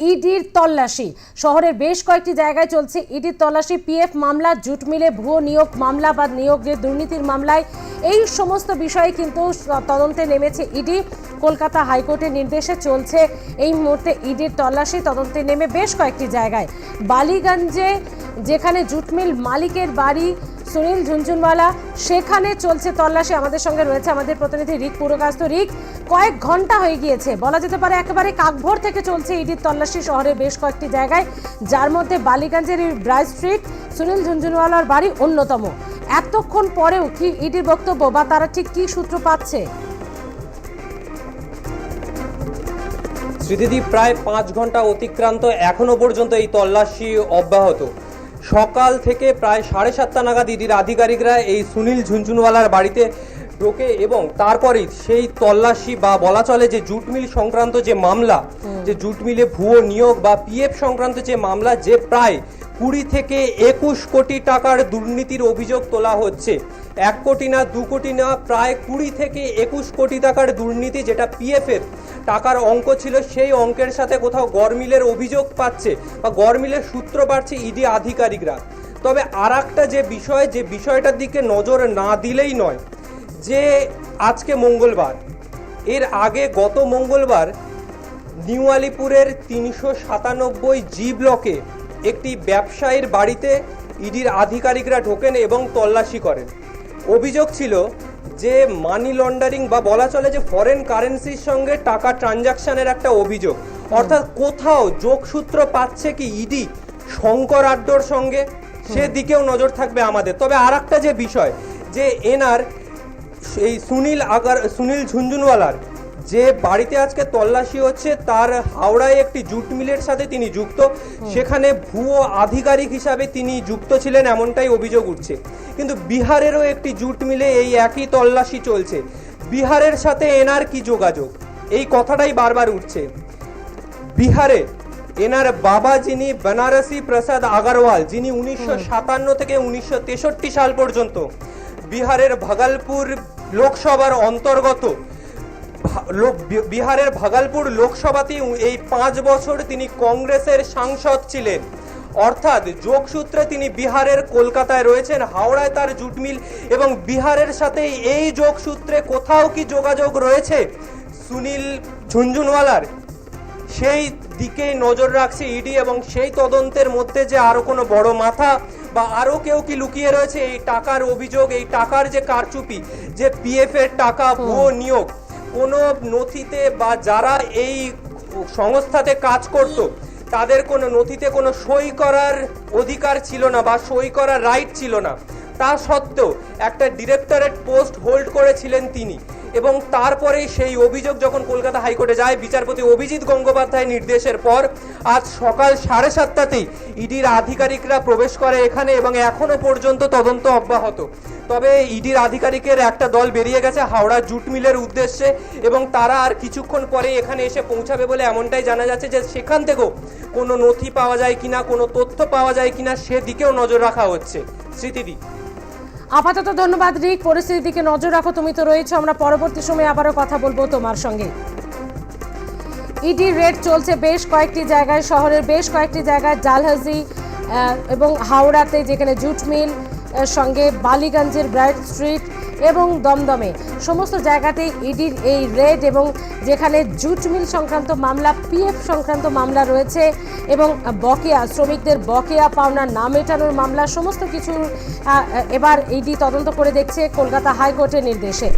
ইডির তল্লাশি। শহরের বেশ কয়েকটি জায়গায় চলছে ইডির তল্লাশি। পিএফ মামলা, জুট মিলে ভুয়ো নিয়োগ, মামলা বা নিয়োগের দুর্নীতির মামলায় এই সমস্ত বিষয়ে কিন্তু তদন্তে নেমেছে ইডি। কলকাতা হাইকোর্টের নির্দেশে চলছে এই মুহূর্তে ইডির তল্লাশি। তদন্তে নেমে বেশ কয়েকটি জায়গায়। বালিগঞ্জে যেখানে জুট মিল মালিকের বাড়ি সুনীল ঝুনঝুনওয়ালা, সেখানে চলছে তল্লাশি। আমাদের সঙ্গে রয়েছে আমাদের প্রতিনিধি রিক পুরকাস্ত। রিক, কয়েক ঘণ্টা হয়ে গিয়েছে। বলা যেতে পারে একেবারে কাকভোর থেকে চলছে ইডির তল্লাশি শহরের বেশ কয়েকটি জায়গায়। যার মধ্যে বালিগঞ্জের এই ব্রাইট স্ট্রিট, সুনীল ঝুনঝুনওয়ালার বাড়ি অন্যতম। এতক্ষণ পরেও কি ইডির বক্তব্য বা তারা ঠিক কি সূত্র পাচ্ছে? স্মৃতিদি প্রায় পাঁচ ঘণ্টা অতিক্রান্ত এখনও পর্যন্ত এই তল্লাশি অব্যাহত। সকাল থেকে প্রায় সাড়ে সাতটা নাগাদ ইডির আধিকারিকরা এই সুনীল ঝুনঝুনওয়ালার বাড়িতে ঢোকে এবং তারপরেই সেই তল্লাশি বা বলা চলে যে জুট মিল সংক্রান্ত যে মামলা যে জুট মিলে ভুয়ো নিয়োগ বা পিএফ সংক্রান্ত যে মামলা যে প্রায় কুড়ি থেকে একুশ কোটি টাকার দুর্নীতির অভিযোগ তোলা হচ্ছে। এক কোটি না দু কোটি না প্রায় কুড়ি থেকে একুশ কোটি টাকার দুর্নীতি যেটা পিএফ এর টাকার অঙ্ক ছিল সেই অঙ্কের সাথে কোথাও গরমিলের অভিযোগ পাচ্ছে বা গরমিলের সূত্র পাচ্ছে ইডি আধিকারিকরা। তবে আর যে বিষয়, যে বিষয়টার দিকে নজর না দিলেই নয়, যে আজকে মঙ্গলবার, এর আগে গত মঙ্গলবার নিউ আলিপুরের তিনশো সাতানব্বই জি ব্লকে একটি ব্যবসায়ীর বাড়িতে ইডির আধিকারিকরা ঢোকেন এবং তল্লাশি করেন। অভিযোগ ছিল যে মানি লন্ডারিং বা বলা চলে যে ফরেন কারেন্সির সঙ্গে টাকা ট্রানজাকশানের একটা অভিযোগ। অর্থাৎ কোথাও যোগসূত্র পাচ্ছে কি ইডি শঙ্কর আড্ডোর সঙ্গে? সেদিকেও নজর থাকবে আমাদের। তবে আর যে বিষয় যে এনার এই সুনীল আগার সুনীল ঝুনঝুনওয়ালার যে বাড়িতে আজকে তল্লাশি হচ্ছে তার হাওড়ায় একটি জুট মিলের সাথে তিনি যুক্ত। সেখানে ভুয়ো আধিকারিক হিসাবে তিনি যুক্ত ছিলেন এমনটাই অভিযোগ উঠছে। কিন্তু বিহারেরও একটি জুট মিলে এই একই তল্লাশি চলছে। বিহারের সাথে এনার কি যোগাযোগ? এই কথাটাই বারবার উঠছে। বিহারে এনার বাবা যিনি বেনারসি প্রসাদ আগারওয়াল যিনি উনিশশো সাতান্ন থেকে উনিশশো তেষট্টি সাল পর্যন্ত বিহারের ভাগলপুর লোকসভার অন্তর্গত বিহারের ভাগলপুর লোকসভাতেই এই পাঁচ বছর তিনি কংগ্রেসের সাংসদ ছিলেন। অর্থাৎ যোগসূত্রে তিনি বিহারের কলকাতায় রয়েছেন হাওড়ায় তার জুটমিল এবং বিহারের সাথে এই যোগসূত্রে কোথাও কি যোগাযোগ রয়েছে? সুনীল ঝুনঝুনওয়ালার। সেই দিকেই নজর রাখছে ইডি এবং সেই তদন্তের মধ্যে যে আরও কোনো বড় মাথা বা আরও কেউ কি লুকিয়ে রয়েছে এই টাকার অভিযোগ এই টাকার যে কারচুপি যে পিএফ এর টাকা ভুয়ো নিয়োগ কোনো নথিতে বা যারা এই সংস্থাতে কাজ করত, তাদের কোনো নথিতে কোনো সই করার অধিকার ছিল না বা সই করার রাইট ছিল না। তা সত্ত্বেও একটা ডিরেক্টরেট পোস্ট হোল্ড করেছিলেন তিনি। এবং তারপরে সেই অভিযোগ যখন কলকাতা হাইকোর্টে যায়, বিচারপতি অভিজিৎ গঙ্গোপাধ্যায় নির্দেশের পর আজ সকাল সাড়ে সাতটাতেই ইডির আধিকারিকরা প্রবেশ করে এখানে এবং এখনও পর্যন্ত তদন্ত অব্যাহত। তবে ইডির আধিকারিকের একটা দল বেরিয়ে গেছে হাওড়া জুট মিলের উদ্দেশ্যে এবং তারা আর কিছুক্ষণ পরে এখানে এসে পৌঁছাবে বলে এমনটাই জানা যাচ্ছে যে সেখান থেকেও কোনো নথি পাওয়া যায় কিনা, কোনো তথ্য পাওয়া যায় কিনা, সেদিকেও নজর রাখা হচ্ছে। স্মৃতিদি আপাতত ধন্যবাদ, রিক। পরিস্থিতির দিকে নজর রাখো, তুমি তো রয়েছো। আমরা পরবর্তী সময়ে আবারও কথা বলব তোমার সঙ্গে। ইডি রেড চলছে বেশ কয়েকটি জায়গায়, শহরের বেশ কয়েকটি জায়গায় জালহাজি এবং হাওড়াতে যেখানে জুট মিল সঙ্গে বালিগঞ্জের ব্রাইট স্ট্রিট এবং দমদমে। সমস্ত জায়গাতেই ইডির এই রেড এবং যেখানে জুট মিল সংক্রান্ত মামলা, পিএফ সংক্রান্ত মামলা রয়েছে এবং বকেয়া, শ্রমিকদের বকেয়া পাওনা, না মেটানোর মামলা, সমস্ত কিছু এবার ইডি তদন্ত করে দেখছে কলকাতা হাইকোর্টের নির্দেশে।